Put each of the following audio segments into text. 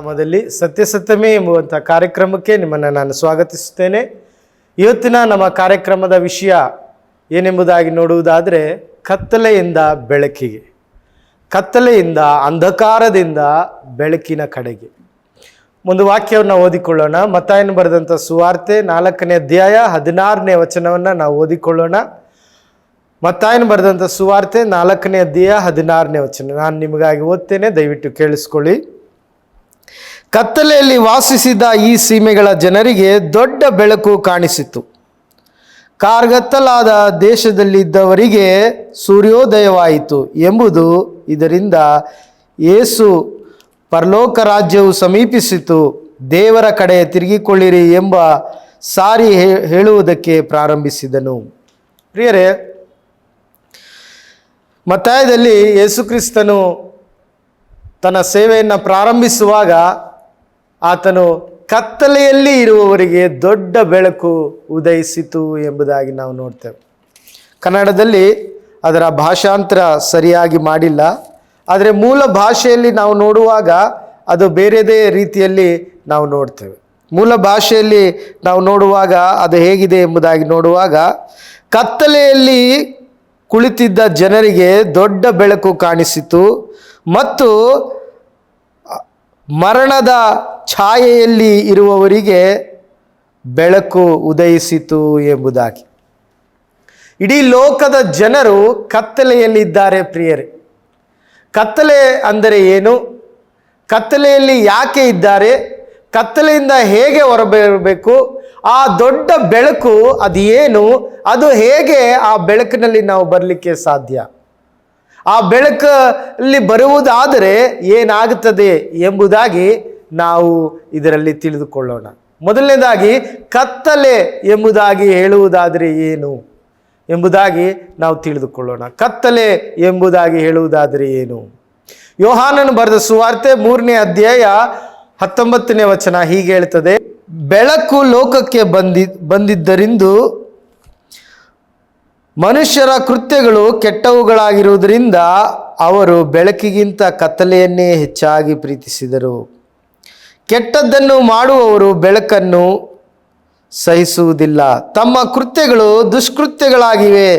ನಾಮದಲ್ಲಿ ಸತ್ಯ ಸತ್ಯಮೇ ಎಂಬುವಂಥ ಕಾರ್ಯಕ್ರಮಕ್ಕೆ ನಿಮ್ಮನ್ನು ನಾನು ಸ್ವಾಗತಿಸುತ್ತೇನೆ. ಇವತ್ತಿನ ನಮ್ಮ ಕಾರ್ಯಕ್ರಮದ ವಿಷಯ ಏನೆಂಬುದಾಗಿ ನೋಡುವುದಾದರೆ ಕತ್ತಲೆಯಿಂದ ಬೆಳಕಿಗೆ, ಕತ್ತಲೆಯಿಂದ ಅಂಧಕಾರದಿಂದ ಬೆಳಕಿನ ಕಡೆಗೆ. ಒಂದು ವಾಕ್ಯವನ್ನು ಓದಿಕೊಳ್ಳೋಣ. ಮತ್ತಾಯನ ಬರೆದಂಥ ಸುವಾರ್ತೆ ನಾಲ್ಕನೇ ಅಧ್ಯಾಯ ಹದಿನಾರನೇ ವಚನವನ್ನು ನಾವು ಓದಿಕೊಳ್ಳೋಣ. ಮತ್ತಾಯನ ಬರೆದಂಥ ಸುವಾರ್ತೆ ನಾಲ್ಕನೇ ಅಧ್ಯಾಯ ಹದಿನಾರನೇ ವಚನ. ನಾನು ನಿಮಗಾಗಿ ಓದ್ತೇನೆ, ದಯವಿಟ್ಟು ಕೇಳಿಸ್ಕೊಳ್ಳಿ. ಕತ್ತಲೆಯಲ್ಲಿ ವಾಸಿಸಿದ ಈ ಸೀಮೆಗಳ ಜನರಿಗೆ ದೊಡ್ಡ ಬೆಳಕು ಕಾಣಿಸಿತು. ಕಾರ್ಗತ್ತಲಾದ ದೇಶದಲ್ಲಿದ್ದವರಿಗೆ ಸೂರ್ಯೋದಯವಾಯಿತು ಎಂಬುದು ಇದರಿಂದ ಏಸು ಪರಲೋಕ ರಾಜ್ಯವು ಸಮೀಪಿಸಿತು. ದೇವರ ಕಡೆ ತಿರುಗಿಕೊಳ್ಳಿರಿ ಎಂಬ ಸಾರಿ ಹೇಳುವುದಕ್ಕೆ ಪ್ರಾರಂಭಿಸಿದನು. ಪ್ರಿಯರೇ, ಮತ್ತಾಯದಲ್ಲಿ ಯೇಸುಕ್ರಿಸ್ತನು ತನ್ನ ಸೇವೆಯನ್ನು ಪ್ರಾರಂಭಿಸುವಾಗ ಆತನು ಕತ್ತಲೆಯಲ್ಲಿ ಇರುವವರಿಗೆ ದೊಡ್ಡ ಬೆಳಕು ಉದಯಿಸಿತು ಎಂಬುದಾಗಿ ನಾವು ನೋಡ್ತೇವೆ. ಕನ್ನಡದಲ್ಲಿ ಅದರ ಭಾಷಾಂತರ ಸರಿಯಾಗಿ ಮಾಡಿಲ್ಲ. ಆದರೆ ಮೂಲ ಭಾಷೆಯಲ್ಲಿ ನಾವು ನೋಡುವಾಗ ಅದು ಬೇರೆದೇ ರೀತಿಯಲ್ಲಿ ನಾವು ನೋಡ್ತೇವೆ. ಮೂಲ ಭಾಷೆಯಲ್ಲಿ ನಾವು ನೋಡುವಾಗ ಅದು ಹೇಗಿದೆ ಎಂಬುದಾಗಿ ನೋಡುವಾಗ ಕತ್ತಲೆಯಲ್ಲಿ ಕುಳಿತಿದ್ದ ಜನರಿಗೆ ದೊಡ್ಡ ಬೆಳಕು ಕಾಣಿಸಿತು ಮತ್ತು ಮರಣದ ಛಾಯೆಯಲ್ಲಿ ಇರುವವರಿಗೆ ಬೆಳಕು ಉದಯಿಸಿತು ಎಂಬುದಾಗಿ. ಇಡೀ ಲೋಕದ ಜನರು ಕತ್ತಲೆಯಲ್ಲಿದ್ದಾರೆ ಪ್ರಿಯರೇ. ಕತ್ತಲೆ ಅಂದರೆ ಏನು? ಕತ್ತಲೆಯಲ್ಲಿ ಯಾಕೆ ಇದ್ದಾರೆ? ಕತ್ತಲೆಯಿಂದ ಹೇಗೆ ಹೊರಬರಬೇಕು? ಆ ದೊಡ್ಡ ಬೆಳಕು ಅದು ಏನು ಅದು ಹೇಗೆ ಆ ಬೆಳಕಿನಲ್ಲಿ ನಾವು ಬರಲಿಕ್ಕೆ ಸಾಧ್ಯ? ಆ ಬೆಳಕಲ್ಲಿ ಬರುವುದಾದರೆ ಏನಾಗುತ್ತದೆ ಎಂಬುದಾಗಿ ನಾವು ಇದರಲ್ಲಿ ತಿಳಿದುಕೊಳ್ಳೋಣ. ಮೊದಲನೇದಾಗಿ, ಕತ್ತಲೆ ಎಂಬುದಾಗಿ ಹೇಳುವುದಾದರೆ ಏನು? ಎಂಬುದಾಗಿ ನಾವು ತಿಳಿದುಕೊಳ್ಳೋಣ. ಕತ್ತಲೆ ಎಂಬುದಾಗಿ ಹೇಳುವುದಾದರೆ ಏನು? ಯೋಹಾನನು ಬರೆದ ಸುವಾರ್ತೆ ಮೂರನೇ ಅಧ್ಯಾಯ ಹತ್ತೊಂಬತ್ತನೇ ವಚನ ಹೀಗೆ ಹೇಳ್ತದೆ, ಬೆಳಕು ಲೋಕಕ್ಕೆ ಬಂದಿ, ಬಂದಿದ್ದರಿಂದ ಮನುಷ್ಯರ ಕೃತ್ಯಗಳು ಕೆಟ್ಟವುಗಳಾಗಿರುವುದರಿಂದ ಅವರು ಬೆಳಕಿಗಿಂತ ಕತ್ತಲೆಯನ್ನೇ ಹೆಚ್ಚಾಗಿ ಪ್ರೀತಿಸಿದರು. ಕೆಟ್ಟದ್ದನ್ನು ಮಾಡುವವರು ಬೆಳಕನ್ನು ಸಹಿಸುವುದಿಲ್ಲ. ತಮ್ಮ ಕೃತ್ಯಗಳು ದುಷ್ಕೃತ್ಯಗಳಾಗಿವೆ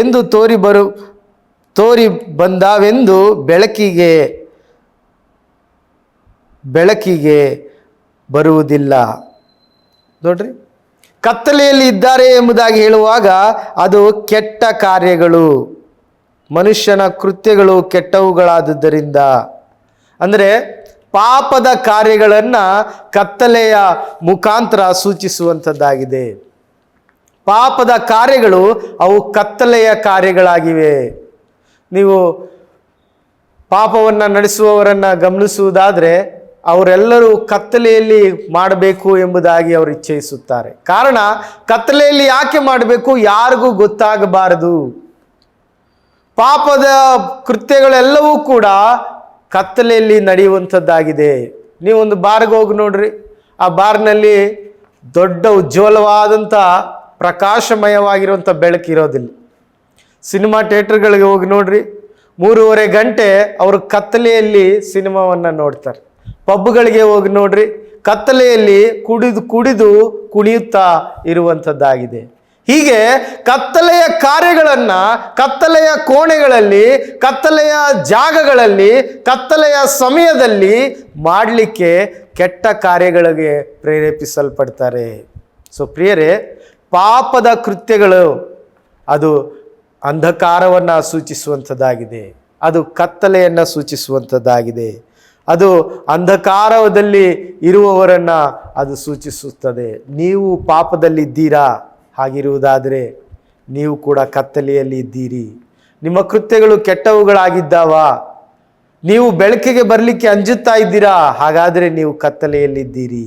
ಎಂದು ತೋರಿ ಬರು, ತೋರಿ ಬಂದಾವೆಂದು ಬೆಳಕಿಗೆ ಬೆಳಕಿಗೆ ಬರುವುದಿಲ್ಲ. ನೋಡ್ರಿ, ಕತ್ತಲೆಯಲ್ಲಿ ಇದ್ದಾರೆ ಎಂಬುದಾಗಿ ಹೇಳುವಾಗ ಅದು ಕೆಟ್ಟ ಕಾರ್ಯಗಳು. ಮನುಷ್ಯನ ಕೃತ್ಯಗಳು ಕೆಟ್ಟವುಗಳಾದುದರಿಂದ. ಅಂದರೆ ಪಾಪದ ಕಾರ್ಯಗಳನ್ನು ಕತ್ತಲೆಯ ಮುಖಾಂತರ ಸೂಚಿಸುವಂಥದ್ದಾಗಿದೆ. ಪಾಪದ ಕಾರ್ಯಗಳು ಅವು ಕತ್ತಲೆಯ ಕಾರ್ಯಗಳಾಗಿವೆ. ನೀವು ಪಾಪವನ್ನು ನಡೆಸುವವರನ್ನು ಗಮನಿಸುವುದಾದರೆ ಅವರೆಲ್ಲರೂ ಕತ್ತಲೆಯಲ್ಲಿ ಮಾಡಬೇಕು ಎಂಬುದಾಗಿ ಅವರು ಇಚ್ಛಿಸುತ್ತಾರೆ ಕಾರಣ ಕತ್ತಲೆಯಲ್ಲಿ ಯಾಕೆ ಮಾಡಬೇಕು ಯಾರಿಗೂ ಗೊತ್ತಾಗಬಾರದು. ಪಾಪದ ಕೃತ್ಯಗಳೆಲ್ಲವೂ ಕೂಡ ಕತ್ತಲೆಯಲ್ಲಿ ನಡೆಯುವಂಥದ್ದಾಗಿದೆ. ನೀವೊಂದು ಬಾರ್ಗೆ ಹೋಗಿ ನೋಡ್ರಿ. ಆ ಬಾರ್ನಲ್ಲಿ ದೊಡ್ಡ ಉಜ್ವಲವಾದಂಥ ಪ್ರಕಾಶಮಯವಾಗಿರುವಂಥ ಬೆಳಕು ಇರೋದಿಲ್ಲ. ಸಿನಿಮಾ ಥಿಯೇಟ್ರ್ಗಳಿಗೆ ಹೋಗಿ ನೋಡ್ರಿ. ಮೂರುವರೆ ಗಂಟೆ ಅವರು ಕತ್ತಲೆಯಲ್ಲಿ ಸಿನಿಮಾವನ್ನು ನೋಡ್ತಾರೆ. ಪಬ್ಗಳಿಗೆ ಹೋಗಿ ನೋಡ್ರಿ. ಕತ್ತಲೆಯಲ್ಲಿ ಕುಡಿದು ಕುಡಿದು ಕುಣಿಯುತ್ತಾ ಇರುವಂಥದ್ದಾಗಿದೆ. ಹೀಗೆ ಕತ್ತಲೆಯ ಕಾರ್ಯಗಳನ್ನು, ಕತ್ತಲೆಯ ಕೋಣೆಗಳಲ್ಲಿ, ಕತ್ತಲೆಯ ಜಾಗಗಳಲ್ಲಿ, ಕತ್ತಲೆಯ ಸಮಯದಲ್ಲಿ ಮಾಡಲಿಕ್ಕೆ ಕೆಟ್ಟ ಕಾರ್ಯಗಳಿಗೆ ಪ್ರೇರೇಪಿಸಲ್ಪಡ್ತಾರೆ. ಸೊ ಪ್ರಿಯರೇ, ಪಾಪದ ಕೃತ್ಯಗಳು ಅದು ಅಂಧಕಾರವನ್ನು ಸೂಚಿಸುವಂಥದ್ದಾಗಿದೆ. ಅದು ಕತ್ತಲೆಯನ್ನು ಸೂಚಿಸುವಂಥದ್ದಾಗಿದೆ. ಅದು ಅಂಧಕಾರದಲ್ಲಿ ಇರುವವರನ್ನು ಅದು ಸೂಚಿಸುತ್ತದೆ. ನೀವು ಪಾಪದಲ್ಲಿದ್ದೀರಾ? ಹಾಗಿರುವುದಾದರೆ ನೀವು ಕೂಡ ಕತ್ತಲೆಯಲ್ಲಿ ಇದ್ದೀರಿ. ನಿಮ್ಮ ಕೃತ್ಯಗಳು ಕೆಟ್ಟವುಗಳಾಗಿದ್ದಾವ. ನೀವು ಬೆಳಕಿಗೆ ಬರಲಿಕ್ಕೆ ಅಂಜುತ್ತಾ ಇದ್ದೀರಾ. ಹಾಗಾದರೆ ನೀವು ಕತ್ತಲೆಯಲ್ಲಿದ್ದೀರಿ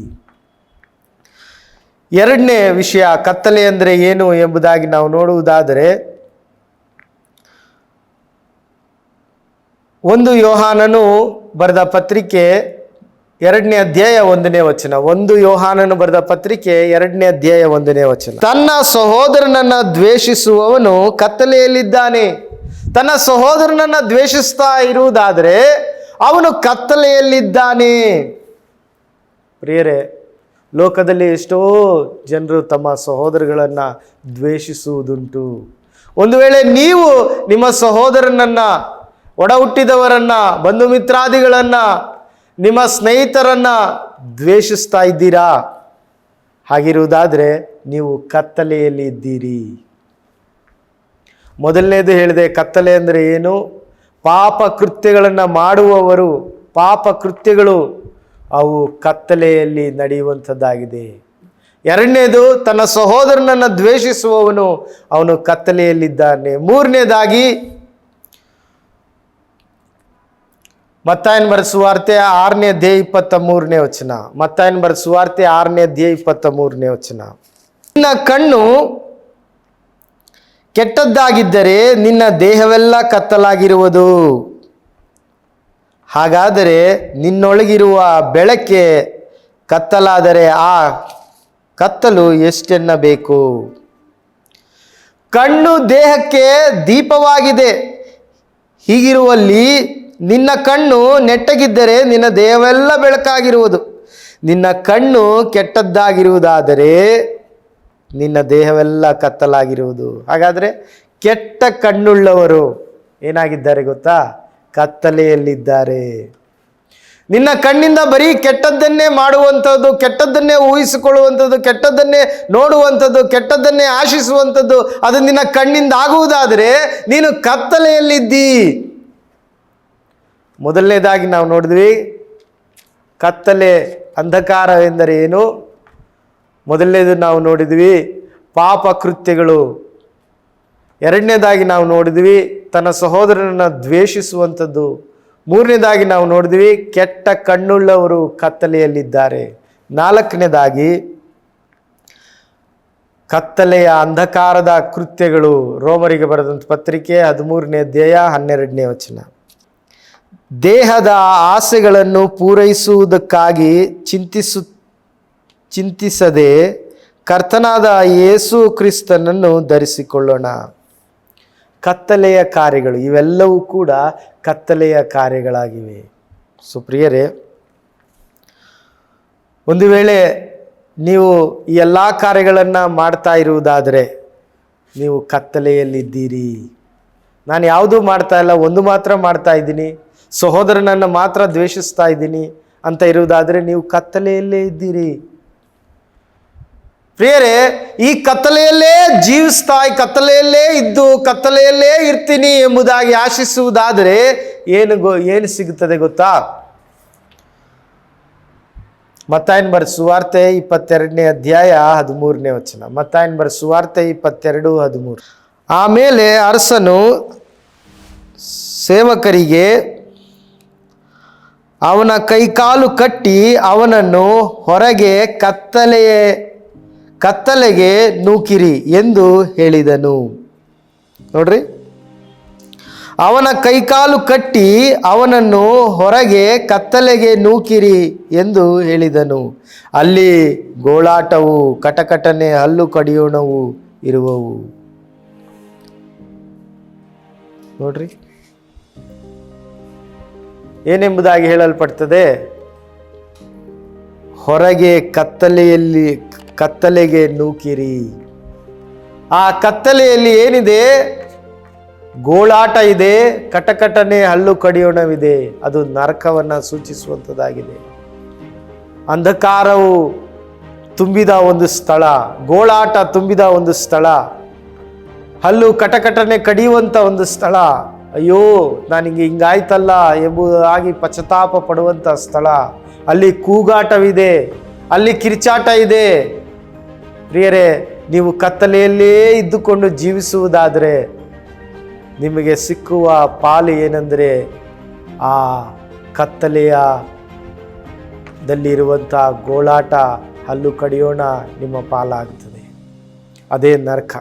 ಎರಡನೇ ವಿಷಯ, ಕತ್ತಲೆ ಅಂದರೆ ಏನು ಎಂಬುದಾಗಿ ನಾವು ನೋಡುವುದಾದರೆ, ಒಂದು ಯೋಹಾನನು ಬರೆದ ಪತ್ರಿಕೆ ಎರಡನೇ ಅಧ್ಯಾಯ ಒಂದನೇ ವಚನ. ಒಂದು ಯೋಹಾನನು ಬರೆದ ಪತ್ರಿಕೆ ಎರಡನೇ ಅಧ್ಯಾಯ ಒಂದನೇ ವಚನ. ತನ್ನ ಸಹೋದರನನ್ನ ದ್ವೇಷಿಸುವವನು ಕತ್ತಲೆಯಲ್ಲಿದ್ದಾನೆ. ತನ್ನ ಸಹೋದರನನ್ನ ದ್ವೇಷಿಸ್ತಾ ಇರುವುದಾದರೆ ಅವನು ಕತ್ತಲೆಯಲ್ಲಿದ್ದಾನೆ. ಪ್ರಿಯರೇ, ಲೋಕದಲ್ಲಿ ಎಷ್ಟೋ ಜನರು ತಮ್ಮ ಸಹೋದರಗಳನ್ನು ದ್ವೇಷಿಸುವುದುಂಟು. ಒಂದು ವೇಳೆ ನೀವು ನಿಮ್ಮ ಸಹೋದರನನ್ನ ಒಡ ಹುಟ್ಟಿದವರನ್ನು ಬಂಧು ಮಿತ್ರಾದಿಗಳನ್ನ ನಿಮ್ಮ ಸ್ನೇಹಿತರನ್ನ ದ್ವೇಷಿಸ್ತಾ ಇದ್ದೀರಾ? ಹಾಗಿರುವುದಾದರೆ ನೀವು ಕತ್ತಲೆಯಲ್ಲಿ ಇದ್ದೀರಿ. ಮೊದಲನೇದು ಹೇಳಿದೆ, ಕತ್ತಲೆ ಅಂದರೆ ಏನು? ಪಾಪ ಕೃತ್ಯಗಳನ್ನು ಮಾಡುವವರು, ಪಾಪ ಕೃತ್ಯಗಳು ಅವು ಕತ್ತಲೆಯಲ್ಲಿ ನಡೆಯುವಂಥದ್ದಾಗಿದೆ. ಎರಡನೇದು, ತನ್ನ ಸಹೋದರನನ್ನು ದ್ವೇಷಿಸುವವನು, ಅವನು ಕತ್ತಲೆಯಲ್ಲಿದ್ದಾನೆ. ಮೂರನೇದಾಗಿ ಮತ್ತಾಯನ್ ಬರ ಸುವಾರ್ತೆ ಆರನೇ ದೇ ಇಪ್ಪತ್ತ ಮೂರನೇ ವಚನ. ಮತ್ತಾಯನ್ ಬರ ಸುವಾರ್ತೆ ಆರನೇ ಅಧ್ಯಾಯ ಇಪ್ಪತ್ತ ಮೂರನೇ ವಚನ. ನಿನ್ನ ಕಣ್ಣು ಕೆಟ್ಟದ್ದಾಗಿದ್ದರೆ ನಿನ್ನ ದೇಹವೆಲ್ಲ ಕತ್ತಲಾಗಿರುವುದು. ಹಾಗಾದರೆ ನಿನ್ನೊಳಗಿರುವ ಬೆಳಕೆ ಕತ್ತಲಾದರೆ ಆ ಕತ್ತಲು ಎಷ್ಟೆನ್ನಬೇಕು? ಕಣ್ಣು ದೇಹಕ್ಕೆ ದೀಪವಾಗಿದೆ. ಹೀಗಿರುವಲ್ಲಿ ನಿನ್ನ ಕಣ್ಣು ನೆಟ್ಟಗಿದ್ದರೆ ನಿನ್ನ ದೇಹವೆಲ್ಲ ಬೆಳಕಾಗಿರುವುದು. ನಿನ್ನ ಕಣ್ಣು ಕೆಟ್ಟದ್ದಾಗಿರುವುದಾದರೆ ನಿನ್ನ ದೇಹವೆಲ್ಲ ಕತ್ತಲಾಗಿರುವುದು. ಹಾಗಾದರೆ ಕೆಟ್ಟ ಕಣ್ಣುಳ್ಳವರು ಏನಾಗಿದ್ದಾರೆ ಗೊತ್ತಾ? ಕತ್ತಲೆಯಲ್ಲಿದ್ದಾರೆ. ನಿನ್ನ ಕಣ್ಣಿಂದ ಬರೀ ಕೆಟ್ಟದ್ದನ್ನೇ ಮಾಡುವಂಥದ್ದು, ಕೆಟ್ಟದ್ದನ್ನೇ ಊಹಿಸಿಕೊಳ್ಳುವಂಥದ್ದು, ಕೆಟ್ಟದ್ದನ್ನೇ ನೋಡುವಂಥದ್ದು, ಕೆಟ್ಟದ್ದನ್ನೇ ಆಶಿಸುವಂಥದ್ದು ಅದು ನಿನ್ನ ಕಣ್ಣಿಂದ ಆಗುವುದಾದರೆ ನೀನು ಕತ್ತಲೆಯಲ್ಲಿದ್ದಿ. ಮೊದಲನೇದಾಗಿ ನಾವು ನೋಡಿದ್ವಿ, ಕತ್ತಲೆ ಅಂಧಕಾರ ಎಂದರೆ ಏನು? ಮೊದಲನೇದು ನಾವು ನೋಡಿದ್ವಿ, ಪಾಪ ಕೃತ್ಯಗಳು. ಎರಡನೇದಾಗಿ ನಾವು ನೋಡಿದ್ವಿ, ತನ್ನ ಸಹೋದರನನ್ನು ದ್ವೇಷಿಸುವಂಥದ್ದು. ಮೂರನೇದಾಗಿ ನಾವು ನೋಡಿದ್ವಿ, ಕೆಟ್ಟ ಕಣ್ಣುಳ್ಳವರು ಕತ್ತಲೆಯಲ್ಲಿದ್ದಾರೆ. ನಾಲ್ಕನೇದಾಗಿ, ಕತ್ತಲೆಯ ಅಂಧಕಾರದ ಕೃತ್ಯಗಳು. ರೋಮರಿಗೆ ಬರೆದಂಥ ಪತ್ರಿಕೆ ಹದಿಮೂರನೇ ಅಧ್ಯಾಯ ಹನ್ನೆರಡನೇ ವಚನ. ದೇಹದ ಆಸೆಗಳನ್ನು ಪೂರೈಸುವುದಕ್ಕಾಗಿ ಚಿಂತಿಸು, ಚಿಂತಿಸದೆ ಕರ್ತನಾದ ಯೇಸು ಕ್ರಿಸ್ತನನ್ನು ಧರಿಸಿಕೊಳ್ಳೋಣ. ಕತ್ತಲೆಯ ಕಾರ್ಯಗಳು, ಇವೆಲ್ಲವೂ ಕೂಡ ಕತ್ತಲೆಯ ಕಾರ್ಯಗಳಾಗಿವೆ. ಸುಪ್ರಿಯರೇ, ಒಂದು ವೇಳೆ ನೀವು ಈ ಎಲ್ಲ ಕಾರ್ಯಗಳನ್ನು ಮಾಡ್ತಾ ಇರುವುದಾದರೆ ನೀವು ಕತ್ತಲೆಯಲ್ಲಿದ್ದೀರಿ. ನಾನು ಯಾವುದೂ ಮಾಡ್ತಾ ಇಲ್ಲ, ಒಂದು ಮಾತ್ರ ಮಾಡ್ತಾ ಇದ್ದೀನಿ. ಸಹೋದರನನ್ನು ಮಾತ್ರ ದ್ವೇಷಿಸ್ತಾ ಇದ್ದೀನಿ ಅಂತ ಇರುವುದಾದರೆ ನೀವು ಕತ್ತಲೆಯಲ್ಲೇ ಇದ್ದೀರಿ. ಪ್ರಿಯರೇ, ಈ ಕತ್ತಲೆಯಲ್ಲೇ ಜೀವಿಸ್ತಾ ಕತ್ತಲೆಯಲ್ಲೇ ಇದ್ದು, ಕತ್ತಲೆಯಲ್ಲೇ ಇರ್ತೀನಿ ಎಂಬುದಾಗಿ ಆಶಿಸುವುದಾದರೆ ಏನು ಗೊ, ಏನು ಸಿಗುತ್ತದೆ ಗೊತ್ತಾ? ಮತ್ತಾಯನ್ ಬರ, ಸುವಾರ್ತೆ ಇಪ್ಪತ್ತೆರಡನೇ ಅಧ್ಯಾಯ ಹದಿಮೂರನೇ ವಚನ. ಮತ್ತಾಯನ್ ಬರ, ಸುವಾರ್ತೆ ಇಪ್ಪತ್ತೆರಡು ಹದಿಮೂರು. ಆಮೇಲೆ ಅರಸನು ಸೇವಕರಿಗೆ ಅವನ ಕೈಕಾಲು ಕಟ್ಟಿ ಅವನನ್ನು ಹೊರಗೆ ಕತ್ತಲೆಯ, ಕತ್ತಲೆಗೆ ನೂಕಿರಿ ಎಂದು ಹೇಳಿದನು. ನೋಡ್ರಿ. ಅವನ ಕೈಕಾಲು ಕಟ್ಟಿ ಅವನನ್ನು ಹೊರಗೆ ಕತ್ತಲೆಗೆ ನೂಕಿರಿ ಎಂದು ಹೇಳಿದನು. ಅಲ್ಲಿ ಗೋಳಾಟವು, ಕಟಕಟನೆ ಹಲ್ಲು ಕಡಿಯೋಣವು ಇರುವವು. ನೋಡ್ರಿ. ಏನೆಂಬುದಾಗಿ ಹೇಳಲ್ಪಡ್ತದೆ? ಹೊರಗೆ ಕತ್ತಲೆಯಲ್ಲಿ ಕತ್ತಲೆಗೆ ನೂಕಿರಿ. ಆ ಕತ್ತಲೆಯಲ್ಲಿ ಏನಿದೆ? ಗೋಳಾಟ ಇದೆ, ಕಟಕಟನೆ ಹಲ್ಲು ಕಡಿಯೋಣವಿದೆ. ಅದು ನರಕವನ್ನು ಸೂಚಿಸುವಂಥದ್ದಾಗಿದೆ ಅಂಧಕಾರವು ತುಂಬಿದ ಒಂದು ಸ್ಥಳ, ಗೋಳಾಟ ತುಂಬಿದ ಒಂದು ಸ್ಥಳ, ಹಲ್ಲು ಕಟಕಟನೆ ಕಡಿಯುವಂಥ ಒಂದು ಸ್ಥಳ. ಅಯ್ಯೋ, ನನಗೆ ಹಿಂಗಾಯ್ತಲ್ಲ ಎಂಬುದಾಗಿ ಪಶ್ಚಾತ್ತಾಪ ಪಡುವಂಥ ಸ್ಥಳ. ಅಲ್ಲಿ ಕೂಗಾಟವಿದೆ, ಅಲ್ಲಿ ಕಿರ್ಚಾಟ ಇದೆ. ಪ್ರಿಯರೇ, ನೀವು ಕತ್ತಲೆಯಲ್ಲೇ ಇದ್ದುಕೊಂಡು ಜೀವಿಸುವುದಾದರೆ ನಿಮಗೆ ಸಿಕ್ಕುವ ಪಾಲು ಏನೆಂದರೆ ಆ ಕತ್ತಲೆಯ ದಲ್ಲಿರುವಂಥ ಗೋಳಾಟ, ಹಲ್ಲು ಕಡಿಯೋಣ ನಿಮ್ಮ ಪಾಲಾಗ್ತದೆ. ಅದೇ ನರಕ.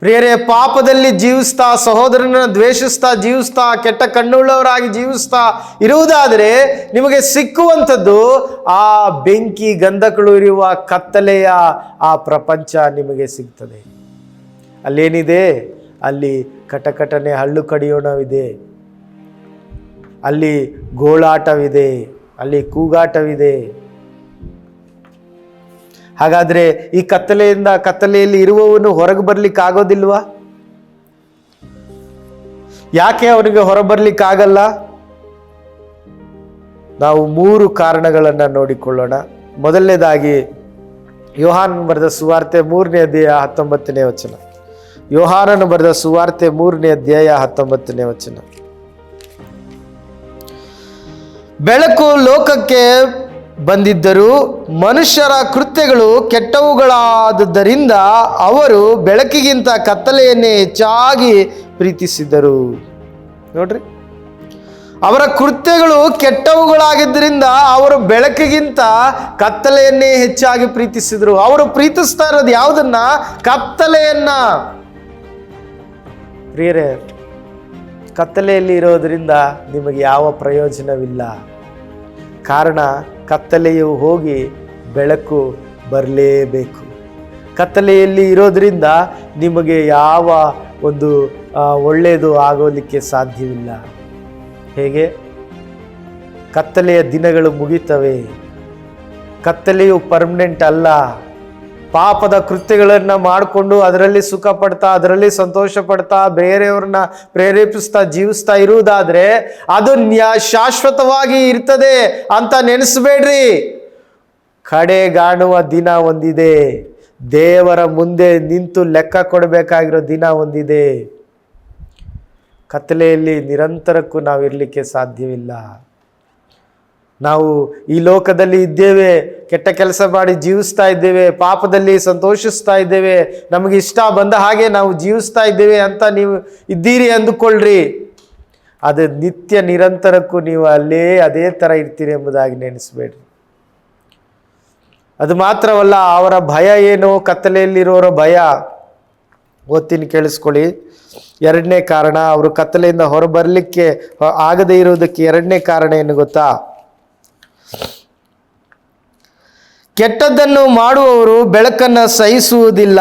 ಪ್ರಿಯರೇ, ಪಾಪದಲ್ಲಿ ಜೀವಿಸ್ತಾ ಸಹೋದರನ ದ್ವೇಷಿಸ್ತಾ, ಜೀವಿಸ್ತಾ, ಕೆಟ್ಟ ಕಣ್ಣುಳ್ಳವರಾಗಿ ಜೀವಿಸ್ತಾ ಇರುವುದಾದರೆ ನಿಮಗೆ ಸಿಕ್ಕುವಂಥದ್ದು ಆ ಬೆಂಕಿ ಗಂಧಕಳು ಇರುವ ಕತ್ತಲೆಯ ಆ ಪ್ರಪಂಚ ನಿಮಗೆ ಸಿಗ್ತದೆ. ಅಲ್ಲೇನಿದೆ? ಅಲ್ಲಿ ಕಟಕಟನೆ ಹಳ್ಳು ಕಡಿಯೋಣವಿದೆ. ಅಲ್ಲಿ ಗೋಳಾಟವಿದೆ. ಅಲ್ಲಿ ಕೂಗಾಟವಿದೆ. ಹಾಗಾದ್ರೆ ಈ ಕತ್ತಲೆಯಿಂದ ಕತ್ತಲೆಯಲ್ಲಿ ಇರುವವನು ಹೊರಗೆ ಬರ್ಲಿಕ್ಕೆ ಆಗೋದಿಲ್ವಾ ಯಾಕೆ ಅವನಿಗೆ ಹೊರಬರ್ಲಿಕ್ಕಾಗಲ್ಲ ನಾವು ಮೂರು ಕಾರಣಗಳನ್ನು ನೋಡಿಕೊಳ್ಳೋಣ. ಮೊದಲನೇದಾಗಿ ಯೋಹಾನ್ ಬರೆದ ಸುವಾರ್ತೆ ಮೂರನೇ ಅಧ್ಯಾಯ ಹತ್ತೊಂಬತ್ತನೇ ವಚನ. ಯೋಹಾನನು ಬರೆದ ಸುವಾರ್ತೆ ಮೂರನೇ ಅಧ್ಯಾಯ ಹತ್ತೊಂಬತ್ತನೇ ವಚನ. ಬೆಳಕು ಲೋಕಕ್ಕೆ ಬಂದಿದ್ದರೂ ಮನುಷ್ಯರ ಕೃತ್ಯಗಳು ಕೆಟ್ಟವುಗಳಾದದ್ದರಿಂದ ಅವರು ಬೆಳಕಿಗಿಂತ ಕತ್ತಲೆಯನ್ನೇ ಹೆಚ್ಚಾಗಿ ಪ್ರೀತಿಸಿದರು. ನೋಡ್ರಿ. ಅವರ ಕೃತ್ಯಗಳು ಕೆಟ್ಟವುಗಳಾಗಿದ್ದರಿಂದ ಅವರು ಬೆಳಕಿಗಿಂತ ಕತ್ತಲೆಯನ್ನೇ ಹೆಚ್ಚಾಗಿ ಪ್ರೀತಿಸಿದರು. ಅವರು ಪ್ರೀತಿಸ್ತಾ ಇರೋದು ಯಾವುದನ್ನ? ಕತ್ತಲೆಯನ್ನ. ಪ್ರಿಯರೇ, ಕತ್ತಲೆಯಲ್ಲಿ ಇರೋದರಿಂದ ನಿಮಗೆ ಯಾವ ಪ್ರಯೋಜನವಿಲ್ಲ. ಕಾರಣ ಕತ್ತಲೆಯು ಹೋಗಿ ಬೆಳಕು ಬರಲೇಬೇಕು. ಕತ್ತಲೆಯಲ್ಲಿ ಇರೋದರಿಂದ ನಿಮಗೆ ಯಾವ ಒಂದು ಒಳ್ಳೆಯದು ಆಗೋಲಿಕ್ಕೆ ಸಾಧ್ಯವಿಲ್ಲ. ಹೇಗೆ? ಕತ್ತಲೆಯ ದಿನಗಳು ಮುಗಿತವೆ. ಕತ್ತಲೆಯು ಪರ್ಮನೆಂಟ್ ಅಲ್ಲ. ಪಾಪದ ಕೃತ್ಯಗಳನ್ನು ಮಾಡಿಕೊಂಡು ಅದರಲ್ಲಿ ಸುಖ ಪಡ್ತಾ, ಅದರಲ್ಲಿ ಸಂತೋಷ ಪಡ್ತಾ, ಬೇರೆಯವ್ರನ್ನ ಪ್ರೇರೇಪಿಸ್ತಾ, ಜೀವಿಸ್ತಾ ಇರುವುದಾದ್ರೆ ಅದು ನ್ಯಾ, ಶಾಶ್ವತವಾಗಿ ಇರ್ತದೆ ಅಂತ ನೆನೆಸ್ಬೇಡ್ರಿ. ಕಡೆಗಾಣುವ ದಿನ ಒಂದಿದೆ. ದೇವರ ಮುಂದೆ ನಿಂತು ಲೆಕ್ಕ ಕೊಡಬೇಕಾಗಿರೋ ದಿನ ಒಂದಿದೆ. ಕತ್ತಲೆಯಲ್ಲಿ ನಿರಂತರಕ್ಕೂ ನಾವು ಇರಲಿಕ್ಕೆ ಸಾಧ್ಯವಿಲ್ಲ. ನಾವು ಈ ಲೋಕದಲ್ಲಿ ಇದ್ದೇವೆ, ಕೆಟ್ಟ ಕೆಲಸ ಮಾಡಿ ಜೀವಿಸ್ತಾ ಇದ್ದೇವೆ, ಪಾಪದಲ್ಲಿ ಸಂತೋಷಿಸ್ತಾ ಇದ್ದೇವೆ, ನಮಗೆ ಇಷ್ಟ ಬಂದ ಹಾಗೆ ನಾವು ಜೀವಿಸ್ತಾ ಇದ್ದೇವೆ ಅಂತ ನೀವು ಇದ್ದೀರಿ ಅಂದುಕೊಳ್ಳ್ರಿ ಅದು ನಿತ್ಯ ನಿರಂತರಕ್ಕೂ ನೀವು ಅಲ್ಲೇ ಅದೇ ಥರ ಇರ್ತೀರಿ ಎಂಬುದಾಗಿ ನೆನೆಸ್ಬೇಡ್ರಿ. ಅದು ಮಾತ್ರವಲ್ಲ, ಅವರ ಭಯ ಏನು, ಕತ್ತಲೆಯಲ್ಲಿರೋರ ಭಯ. ಓದ್ತೀನಿ ಕೇಳಿಸ್ಕೊಳ್ಳಿ. ಎರಡನೇ ಕಾರಣ, ಅವರು ಕತ್ತಲೆಯಿಂದ ಹೊರಬರಲಿಕ್ಕೆ ಆಗದೇ ಇರುವುದಕ್ಕೆ ಎರಡನೇ ಕಾರಣ ಏನು ಗೊತ್ತಾ? ಕೆಟ್ಟದ್ದನ್ನು ಮಾಡುವವರು ಬೆಳಕನ್ನು ಸಹಿಸುವುದಿಲ್ಲ.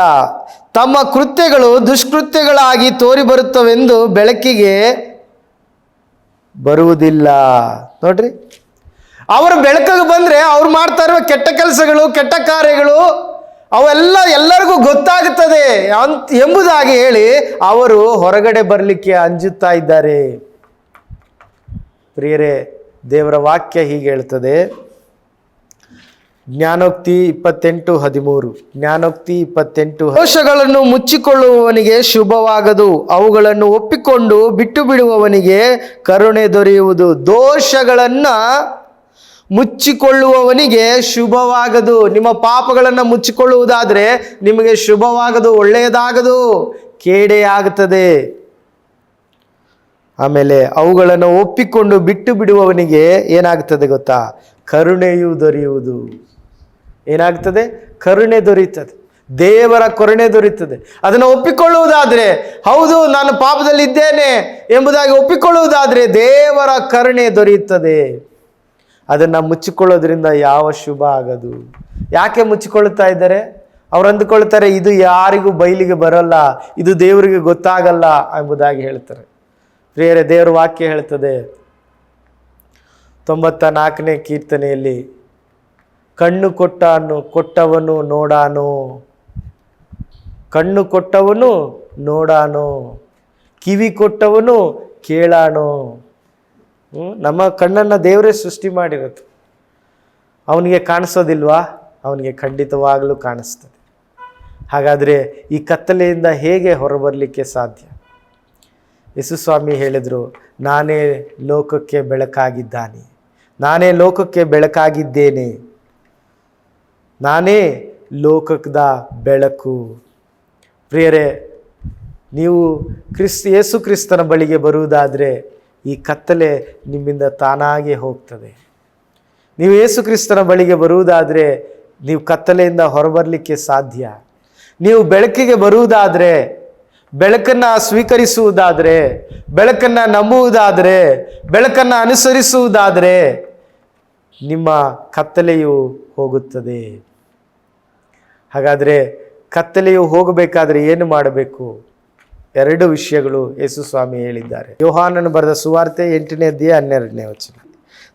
ತಮ್ಮ ಕೃತ್ಯಗಳು ದುಷ್ಕೃತ್ಯಗಳಾಗಿ ತೋರಿ ಬರುತ್ತವೆಂದು ಬೆಳಕಿಗೆ ಬರುವುದಿಲ್ಲ. ನೋಡ್ರಿ. ಅವರು ಬೆಳಕಿಗೆ ಬಂದ್ರೆ ಅವ್ರು ಮಾಡ್ತಾ ಇರುವ ಕೆಟ್ಟ ಕೆಲಸಗಳು, ಕೆಟ್ಟ ಕಾರ್ಯಗಳು, ಅವೆಲ್ಲ ಎಲ್ಲರಿಗೂ ಗೊತ್ತಾಗುತ್ತದೆ ಅಂತ ಎಂಬುದಾಗಿ ಹೇಳಿ ಅವರು ಹೊರಗಡೆ ಬರಲಿಕ್ಕೆ ಅಂಜುತ್ತಾ ಇದ್ದಾರೆ. ಪ್ರಿಯರೇ ದೇವರ ವಾಕ್ಯ ಹೀಗೆ ಹೇಳ್ತದೆ. ಜ್ಞಾನೋಕ್ತಿ ಇಪ್ಪತ್ತೆಂಟು ಹದಿಮೂರು. ಜ್ಞಾನೋಕ್ತಿ ಇಪ್ಪತ್ತೆಂಟು ದೋಷಗಳನ್ನು ಮುಚ್ಚಿಕೊಳ್ಳುವವನಿಗೆ ಶುಭವಾಗದು. ಅವುಗಳನ್ನು ಒಪ್ಪಿಕೊಂಡು ಬಿಟ್ಟು ಬಿಡುವವನಿಗೆ ಕರುಣೆ ದೊರೆಯುವುದು. ದೋಷಗಳನ್ನು ಮುಚ್ಚಿಕೊಳ್ಳುವವನಿಗೆ ಶುಭವಾಗದು. ನಿಮ್ಮ ಪಾಪಗಳನ್ನು ಮುಚ್ಚಿಕೊಳ್ಳುವುದಾದರೆ ನಿಮಗೆ ಶುಭವಾಗದು, ಒಳ್ಳೆಯದಾಗದು. ಕೇಡೆಯಾಗುತ್ತದೆ ಆಮೇಲೆ ಅವುಗಳನ್ನು ಒಪ್ಪಿಕೊಂಡು ಬಿಟ್ಟು ಬಿಡುವವನಿಗೆ ಏನಾಗ್ತದೆ ಗೊತ್ತಾ? ಕರುಣೆಯು ದೊರೆಯುವುದು. ಏನಾಗ್ತದೆ? ಕರುಣೆ ದೊರೆಯುತ್ತದೆ ದೇವರ ಕರುಣೆ ದೊರೆಯುತ್ತದೆ ಅದನ್ನು ಒಪ್ಪಿಕೊಳ್ಳುವುದಾದರೆ, ಹೌದು, ನಾನು ಪಾಪದಲ್ಲಿದ್ದೇನೆ ಎಂಬುದಾಗಿ ಒಪ್ಪಿಕೊಳ್ಳುವುದಾದರೆ ದೇವರ ಕರುಣೆ ದೊರೆಯುತ್ತದೆ ಅದನ್ನು ಮುಚ್ಚಿಕೊಳ್ಳೋದ್ರಿಂದ ಯಾವ ಶುಭ ಆಗದು? ಯಾಕೆ ಮುಚ್ಚಿಕೊಳ್ಳುತ್ತಾ ಇದ್ದಾರೆ? ಅವ್ರು ಅಂದುಕೊಳ್ತಾರೆ, ಇದು ಯಾರಿಗೂ ಬಯಲಿಗೆ ಬರಲ್ಲ, ಇದು ದೇವರಿಗೆ ಗೊತ್ತಾಗಲ್ಲ ಎಂಬುದಾಗಿ ಹೇಳ್ತಾರೆ. ಪ್ರಿಯರೇ, ದೇವರ ವಾಕ್ಯ ಹೇಳ್ತದೆ. ತೊಂಬತ್ತ ನಾಲ್ಕನೇ ಕೀರ್ತನೆಯಲ್ಲಿ, ಕಣ್ಣು ಕೊಟ್ಟಾನು, ಕೊಟ್ಟವನು ನೋಡಾನು. ಕಣ್ಣು ಕೊಟ್ಟವನು ನೋಡಾನು. ಕಿವಿ ಕೊಟ್ಟವನು ಕೇಳಾನು. ನಮ್ಮ ಕಣ್ಣನ್ನು ದೇವರೇ ಸೃಷ್ಟಿ ಮಾಡಿರೋದು. ಅವನಿಗೆ ಕಾಣಿಸೋದಿಲ್ವಾ? ಅವನಿಗೆ ಖಂಡಿತವಾಗಲೂ ಕಾಣಿಸ್ತದೆ. ಹಾಗಾದರೆ ಈ ಕತ್ತಲೆಯಿಂದ ಹೇಗೆ ಹೊರಬರಲಿಕ್ಕೆ ಸಾಧ್ಯ? ಯೇಸುಸ್ವಾಮಿ ಹೇಳಿದರು, ನಾನೇ ಲೋಕಕ್ಕೆ ಬೆಳಕಾಗಿದ್ದಾನೆ. ನಾನೇ ಲೋಕಕ್ಕೆ ಬೆಳಕಾಗಿದ್ದೇನೆ. ನಾನೇ ಲೋಕದ ಬೆಳಕು. ಪ್ರಿಯರೇ, ನೀವು ಕ್ರಿಸ್ ಯೇಸು ಕ್ರಿಸ್ತನ ಬಳಿಗೆ ಬರುವುದಾದರೆ ಈ ಕತ್ತಲೆ ನಿಮ್ಮಿಂದ ತಾನಾಗೆ ಹೋಗ್ತದೆ. ನೀವು ಯೇಸು ಕ್ರಿಸ್ತನ ಬಳಿಗೆ ಬರುವುದಾದರೆ ನೀವು ಕತ್ತಲೆಯಿಂದ ಹೊರಬರಲಿಕ್ಕೆ ಸಾಧ್ಯ. ನೀವು ಬೆಳಕಿಗೆ ಬರುವುದಾದರೆ ಬೆಳಕನ್ನು ಸ್ವೀಕರಿಸುವುದಾದರೆ, ಬೆಳಕನ್ನು ನಂಬುವುದಾದರೆ, ಬೆಳಕನ್ನು ಅನುಸರಿಸುವುದಾದರೆ ನಿಮ್ಮ ಕತ್ತಲೆಯು ಹೋಗುತ್ತದೆ. ಹಾಗಾದರೆ ಕತ್ತಲೆಯು ಹೋಗಬೇಕಾದ್ರೆ ಏನು ಮಾಡಬೇಕು? ಎರಡು ವಿಷಯಗಳು ಯೇಸು ಸ್ವಾಮಿ ಹೇಳಿದ್ದಾರೆ. ಯೋಹಾನನು ಬರೆದ ಸುವಾರ್ತೆ ಎಂಟನೇ ಅಧ್ಯಾಯ ಹನ್ನೆರಡನೇ ವಚನ.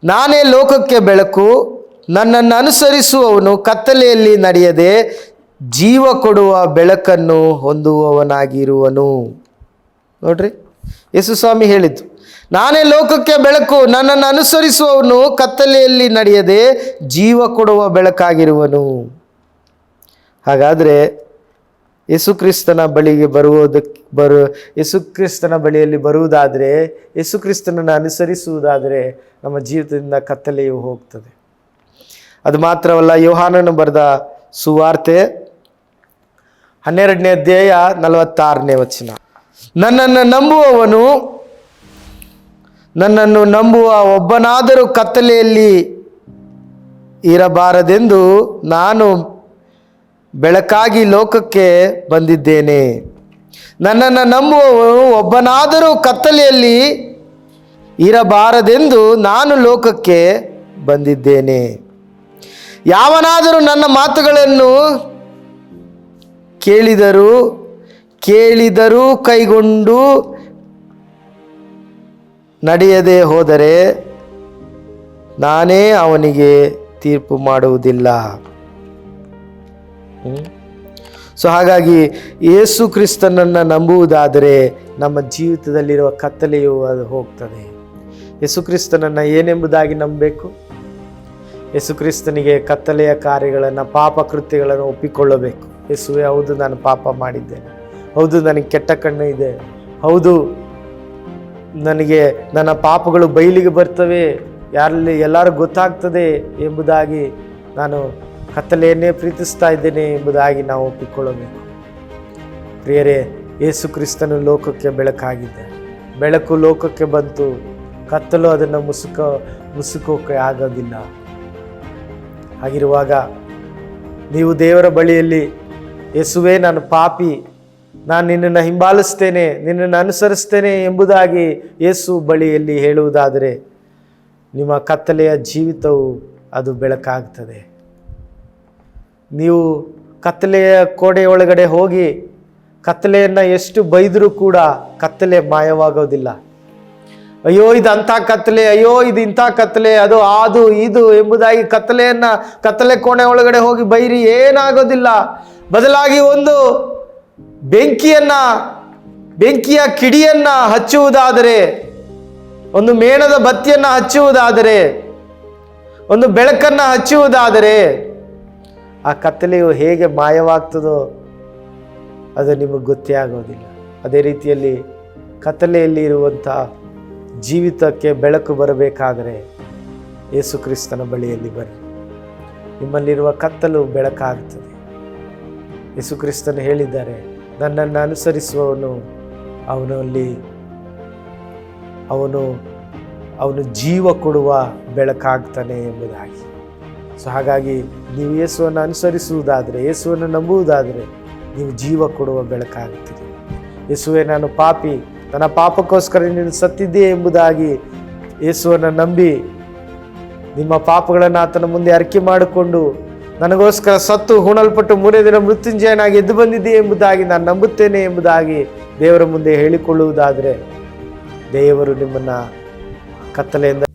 ನಾನೇ ಲೋಕಕ್ಕೆ ಬೆಳಕು, ನನ್ನನ್ನು ಅನುಸರಿಸುವವನು ಕತ್ತಲೆಯಲ್ಲಿ ನಡೆಯದೆ ಜೀವ ಕೊಡುವ ಬೆಳಕನ್ನು ಹೊಂದುವವನಾಗಿರುವನು. ನೋಡ್ರಿ ಯೇಸು ಸ್ವಾಮಿ ಹೇಳಿದ್ದು, ನಾನೇ ಲೋಕಕ್ಕೆ ಬೆಳಕು, ನನ್ನನ್ನು ಅನುಸರಿಸುವವನು ಕತ್ತಲೆಯಲ್ಲಿ ನಡೆಯದೆ ಜೀವ ಕೊಡುವ ಬೆಳಕಾಗಿರುವನು. ಹಾಗಾದರೆ ಯೇಸುಕ್ರಿಸ್ತನ ಬಳಿಗೆ ಬರುವುದಕ್ಕೆ, ಬರು, ಯೇಸುಕ್ರಿಸ್ತನ ಬಳಿಯಲ್ಲಿ ಬರುವುದಾದರೆ, ಯೇಸುಕ್ರಿಸ್ತನನ್ನು ಅನುಸರಿಸುವುದಾದರೆ ನಮ್ಮ ಜೀವಿತದಿಂದ ಕತ್ತಲೆಯು ಹೋಗ್ತದೆ. ಅದು ಮಾತ್ರವಲ್ಲ, ಯೋಹಾನನು ಬರೆದ ಸುವಾರ್ತೆ ಹನ್ನೆರಡನೇ ಅಧ್ಯಾಯ ನಲವತ್ತಾರನೇ ವಚನ. ನನ್ನನ್ನು ನಂಬುವವನು, ನನ್ನನ್ನು ನಂಬುವ ಒಬ್ಬನಾದರೂ ಕತ್ತಲೆಯಲ್ಲಿ ಇರಬಾರದೆಂದು ನಾನು ಬೆಳಕಾಗಿ ಲೋಕಕ್ಕೆ ಬಂದಿದ್ದೇನೆ. ನನ್ನನ್ನು ನಂಬುವವನು ಒಬ್ಬನಾದರೂ ಕತ್ತಲೆಯಲ್ಲಿ ಇರಬಾರದೆಂದು ನಾನು ಲೋಕಕ್ಕೆ ಬಂದಿದ್ದೇನೆ. ಯಾವನಾದರೂ ನನ್ನ ಮಾತುಗಳನ್ನು ಕೇಳಿದರು, ಕೇಳಿದರೂ ಕೈಗೊಂಡು ನಡೆಯದೆ ಹೋದರೆ ನಾನೇ ಅವನಿಗೆ ತೀರ್ಪು ಮಾಡುವುದಿಲ್ಲ. ಸೊ ಹಾಗಾಗಿ ಯೇಸು ಕ್ರಿಸ್ತನನ್ನು ನಂಬುವುದಾದರೆ ನಮ್ಮ ಜೀವಿತದಲ್ಲಿರುವ ಕತ್ತಲೆಯು ಅದು ಹೋಗ್ತದೆ. ಯೇಸು ಕ್ರಿಸ್ತನನ್ನು ಏನೆಂಬುದಾಗಿ ನಂಬಬೇಕು? ಯೇಸು ಕ್ರಿಸ್ತನಿಗೆ ಕತ್ತಲೆಯ ಕಾರ್ಯಗಳನ್ನು, ಪಾಪ ಕೃತ್ಯಗಳನ್ನು ಒಪ್ಪಿಕೊಳ್ಳಬೇಕು. ಯೇಸುವೆ, ಹೌದು, ನಾನು ಪಾಪ ಮಾಡಿದ್ದೆ. ಹೌದು, ನನಗೆ ಕೆಟ್ಟ ಕಣ್ಣು ಇದೆ. ಹೌದು, ನನಗೆ ನನ್ನ ಪಾಪಗಳು ಬಯಲಿಗೆ ಬರ್ತವೆ. ಯಾರಲ್ಲಿ ಎಲ್ಲರೂ ಗೊತ್ತಾಗ್ತದೆ ಎಂಬುದಾಗಿ ನಾನು ಕತ್ತಲೆಯನ್ನೇ ಪ್ರೀತಿಸ್ತಾ ಇದ್ದೇನೆ ಎಂಬುದಾಗಿ ನಾವು ಒಪ್ಪಿಕೊಳ್ಳಬೇಕು. ಪ್ರಿಯರೇ, ಯೇಸು ಕ್ರಿಸ್ತನು ಲೋಕಕ್ಕೆ ಬೆಳಕಾಗಿದ್ದೆ ಬೆಳಕು ಲೋಕಕ್ಕೆ ಬಂತು. ಕತ್ತಲು ಅದನ್ನು ಮುಸುಕ, ಮುಸುಕೋಕೆ ಆಗೋದಿಲ್ಲ. ಹಾಗಿರುವಾಗ ನೀವು ದೇವರ ಬಳಿಯಲ್ಲಿ ಯೇಸುವೆ, ನಾನು ಪಾಪಿ. ನಾನು ನಿನ್ನನ್ನು ಹಿಂಬಾಲಿಸ್ತೇನೆ, ನಿನ್ನನ್ನು ಅನುಸರಿಸ್ತೇನೆ ಎಂಬುದಾಗಿ ಯೇಸು ಬಳಿಯಲ್ಲಿ ಹೇಳುವುದಾದರೆ, ನಿಮ್ಮ ಕತ್ತಲೆಯ ಜೀವಿತವು ಅದು ಬೆಳಕಾಗ್ತದೆ. ನೀವು ಕತ್ತಲೆಯ ಕೋಡೆ ಒಳಗಡೆ ಹೋಗಿ, ಕತ್ತಲೆಯನ್ನು ಎಷ್ಟು ಬೈದರೂ ಕೂಡ ಕತ್ತಲೆ ಮಾಯವಾಗೋದಿಲ್ಲ. ಅಯ್ಯೋ, ಇದು ಅಂಥ ಕತ್ತಲೆ, ಅಯ್ಯೋ, ಇದು ಇಂಥ ಕತ್ತಲೆ, ಅದು ಅದು ಇದು ಎಂಬುದಾಗಿ ಕತ್ತಲೆಯನ್ನು, ಕತ್ತಲೆ ಕೋಣೆ ಒಳಗಡೆ ಹೋಗಿ ಬೈರಿ ಏನಾಗೋದಿಲ್ಲ. ಬದಲಾಗಿ ಒಂದು ಬೆಂಕಿಯನ್ನ, ಬೆಂಕಿಯ ಕಿಡಿಯನ್ನ ಹಚ್ಚುವುದಾದರೆ, ಒಂದು ಮೇಣದ ಬತ್ತಿಯನ್ನು ಹಚ್ಚುವುದಾದರೆ, ಒಂದು ಬೆಳಕನ್ನು ಹಚ್ಚುವುದಾದರೆ, ಆ ಕತ್ತಲೆಯು ಹೇಗೆ ಮಾಯವಾಗ್ತದೋ ಅದು ನಿಮಗೆ ಗೊತ್ತೇ ಆಗೋದಿಲ್ಲ. ಅದೇ ರೀತಿಯಲ್ಲಿ ಕತ್ತಲೆಯಲ್ಲಿ ಇರುವಂಥ ಜೀವಿತಕ್ಕೆ ಬೆಳಕು ಬರಬೇಕಾದರೆ ಯೇಸು ಕ್ರಿಸ್ತನ ಬಳಿಯಲ್ಲಿ ಬರ್ರಿ ನಿಮ್ಮಲ್ಲಿರುವ ಕತ್ತಲು ಬೆಳಕಾಗ್ತದೆ ಯೇಸು ಕ್ರಿಸ್ತನು ಹೇಳಿದ್ದಾರೆ, ನನ್ನನ್ನು ಅನುಸರಿಸುವವನು ಅವನಲ್ಲಿ ಅವನು ಅವನು ಜೀವ ಕೊಡುವ ಬೆಳಕಾಗ್ತಾನೆ ಎಂಬುದಾಗಿ. ಸೊ ಹಾಗಾಗಿ ನೀವು ಯೇಸುವನ್ನು ಅನುಸರಿಸುವುದಾದರೆ, ಯೇಸುವನ್ನು ನಂಬುವುದಾದರೆ ನೀವು ಜೀವ ಕೊಡುವ ಬೆಳಕಾಗುತ್ತೀರಿ ಯೇಸುವೆ, ನಾನು ಪಾಪಿ ನನ್ನ ಪಾಪಕ್ಕೋಸ್ಕರ ನೀನು ಸತ್ತಿದ್ದೆ ಎಂಬುದಾಗಿ ಯೇಸುವನ್ನು ನಂಬಿ ನಿಮ್ಮ ಪಾಪಗಳನ್ನು ಆತನ ಮುಂದೆ ಅರಿಕೆ ಮಾಡಿಕೊಂಡು ನನಗೋಸ್ಕರ ಸತ್ತು ಹುಣಲ್ಪಟ್ಟು ಮೂರೇ ದಿನ ಮೃತ್ಯುಂಜಯನಾಗಿ ಎದ್ದು ಬಂದಿದೆ ಎಂಬುದಾಗಿ ನಾನು ನಂಬುತ್ತೇನೆ ಎಂಬುದಾಗಿ ದೇವರ ಮುಂದೆ ಹೇಳಿಕೊಳ್ಳುವುದಾದರೆ ದೇವರು ನಿಮ್ಮನ್ನು ಕತ್ತಲೆಯಿಂದ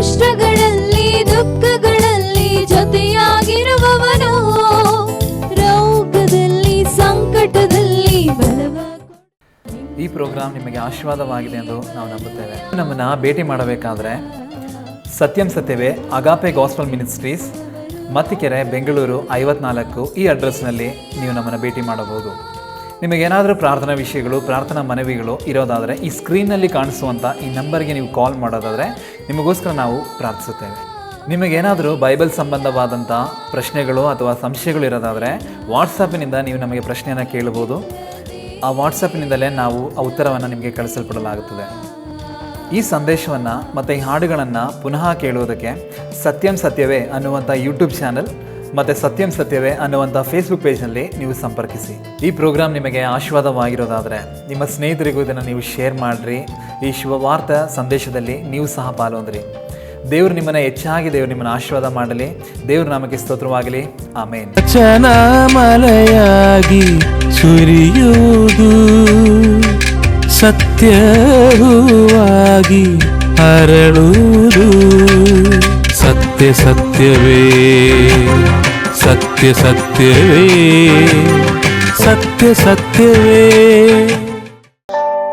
ಕಷ್ಟಗಳಲ್ಲಿ, ದುಃಖಗಳಲ್ಲಿ ಜೊತೆಯಾಗಿರುವವನು. ರೋಗದಲ್ಲಿ ಸಂಕಟದಲ್ಲಿ ಈ ಪ್ರೋಗ್ರಾಮ್ ನಿಮಗೆ ಆಶೀರ್ವಾದವಾಗಿದೆ ಎಂದು ನಾವು ನಂಬುತ್ತೇವೆ. ನಮ್ಮನ್ನು ಭೇಟಿ ಮಾಡಬೇಕಾದ್ರೆ ಸತ್ಯಂ ಸತ್ಯವೇ agape gospel ministries Mattikere, Bengaluru ಐವತ್ನಾಲ್ಕು ಈ ಅಡ್ರೆಸ್ನಲ್ಲಿ ನೀವು ನಮ್ಮನ್ನು ಭೇಟಿ ಮಾಡಬಹುದು. ನಿಮಗೇನಾದರೂ ಪ್ರಾರ್ಥನಾ ವಿಷಯಗಳು, ಪ್ರಾರ್ಥನಾ ಮನವಿಗಳು ಇರೋದಾದರೆ ಈ ಸ್ಕ್ರೀನ್ನಲ್ಲಿ ಕಾಣಿಸುವಂಥ ಈ ನಂಬರ್ಗೆ ನೀವು ಕಾಲ್ ಮಾಡೋದಾದರೆ ನಿಮಗೋಸ್ಕರ ನಾವು ಪ್ರಾರ್ಥಿಸುತ್ತೇವೆ. ನಿಮಗೇನಾದರೂ ಬೈಬಲ್ ಸಂಬಂಧವಾದಂಥ ಪ್ರಶ್ನೆಗಳು ಅಥವಾ ಸಂಶಯಗಳು ಇರೋದಾದರೆ ವಾಟ್ಸಪ್ಪಿನಿಂದ ನೀವು ನಮಗೆ ಪ್ರಶ್ನೆಯನ್ನು ಕೇಳಬಹುದು ಆ ವಾಟ್ಸಪ್ನಿಂದಲೇ ನಾವು ಆ ಉತ್ತರವನ್ನು ನಿಮಗೆ ಕಳಿಸಲ್ಪಡಲಾಗುತ್ತದೆ. ಈ ಸಂದೇಶವನ್ನು ಮತ್ತು ಈ ಹಾಡುಗಳನ್ನು ಪುನಃ ಕೇಳುವುದಕ್ಕೆ ಸತ್ಯಂ ಸತ್ಯವೇ ಅನ್ನುವಂಥ ಯೂಟ್ಯೂಬ್ ಚಾನಲ್ ಮತ್ತು ಸತ್ಯಂ ಸತ್ಯವೇ ಅನ್ನುವಂಥ ಫೇಸ್ಬುಕ್ ಪೇಜ್ನಲ್ಲಿ ನೀವು ಸಂಪರ್ಕಿಸಿ. ಈ ಪ್ರೋಗ್ರಾಮ್ ನಿಮಗೆ ಆಶೀರ್ವಾದವಾಗಿರೋದಾದರೆ ನಿಮ್ಮ ಸ್ನೇಹಿತರಿಗೂ ಇದನ್ನು ನೀವು ಶೇರ್ ಮಾಡಿರಿ. ಈ ಶುಭವಾರ್ತ ಸಂದೇಶದಲ್ಲಿ ನೀವು ಸಹ ಪಾಲ್ಗೊಂಡ್ರಿ. ದೇವರು ನಿಮ್ಮನ್ನು ಹೆಚ್ಚಾಗಿ ದೇವರು ನಿಮ್ಮನ್ನು ಆಶೀರ್ವಾದ ಮಾಡಲಿ. ದೇವ್ರ ನಾಮಕ್ಕೆ ಸ್ತೋತ್ರವಾಗಲಿ. ಆಮೇನ್. ಮಲೆಯಾಗಿ ಸುರಿಯುವುದು. ಸತ್ಯವಾಗಿ ಹರಳುವುದು. ಸತ್ಯ ಸತ್ಯವೇ. ಸತ್ಯ ಸತ್ಯವೇ ಸತ್ಯ ಸತ್ಯವೇ.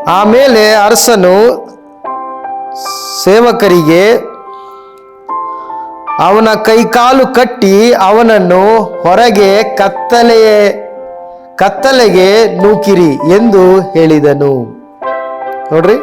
ಆಮೇಲೆ ಅರಸನು ಸೇವಕರಿಗೆ ಅವನ ಕೈಕಾಲು ಕಟ್ಟಿ ಅವನನ್ನು ಹೊರಗೆ ಕತ್ತಲೆಯ, ಕತ್ತಲೆಗೆ ನೂಕಿರಿ ಎಂದು ಹೇಳಿದನು. ನೋಡ್ರಿ.